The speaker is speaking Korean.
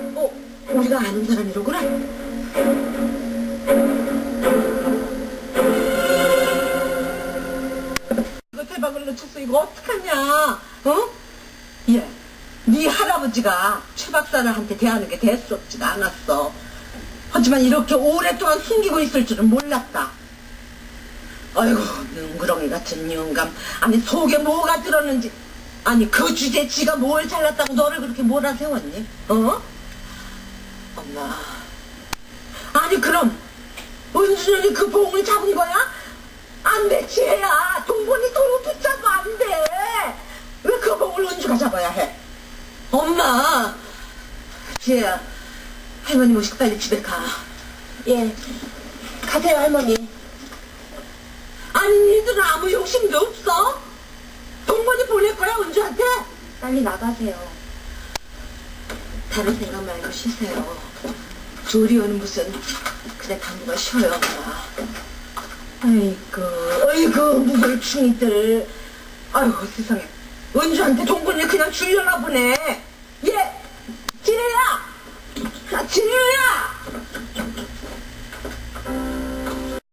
어, 우리가 아는 사람이로구나. 이거 대박을 놓쳤어. 이거 어떡하냐? 어? 예. 네 할아버지가 최 박사한테 대하는 게 대수롭지가 않았어. 하지만 이렇게 오랫동안 숨기고 있을 줄은 몰랐다. 아이고, 능구렁이 같은 영감. 아니, 속에 뭐가 들었는지. 아니, 그 주제에 지가 뭘 잘났다고 너를 그렇게 몰아세웠니? 어? 엄마. 아니, 그럼, 은준이 그 봉을 잡은 거야? 안 돼, 지혜야. 동본이 도로 붙잡아, 안 돼. 왜 그 봉을 은주가 잡아야 해? 엄마. 지혜야, 할머니 모시고 빨리 집에 가. 예. 가세요, 할머니. 아니, 니들은 아무 욕심도 없어? 동본이 보낼 거야, 은주한테? 빨리 나가세요. 다른 생각 말고 쉬세요. 조리원은 무슨 그냥 당분간 쉬어요, 엄마. 아이고, 아이고, 무골충이들. 아이고, 세상에. 은주한테 동본이 그냥 주려나 보네. 예, 지혜야! 아, 지혜야!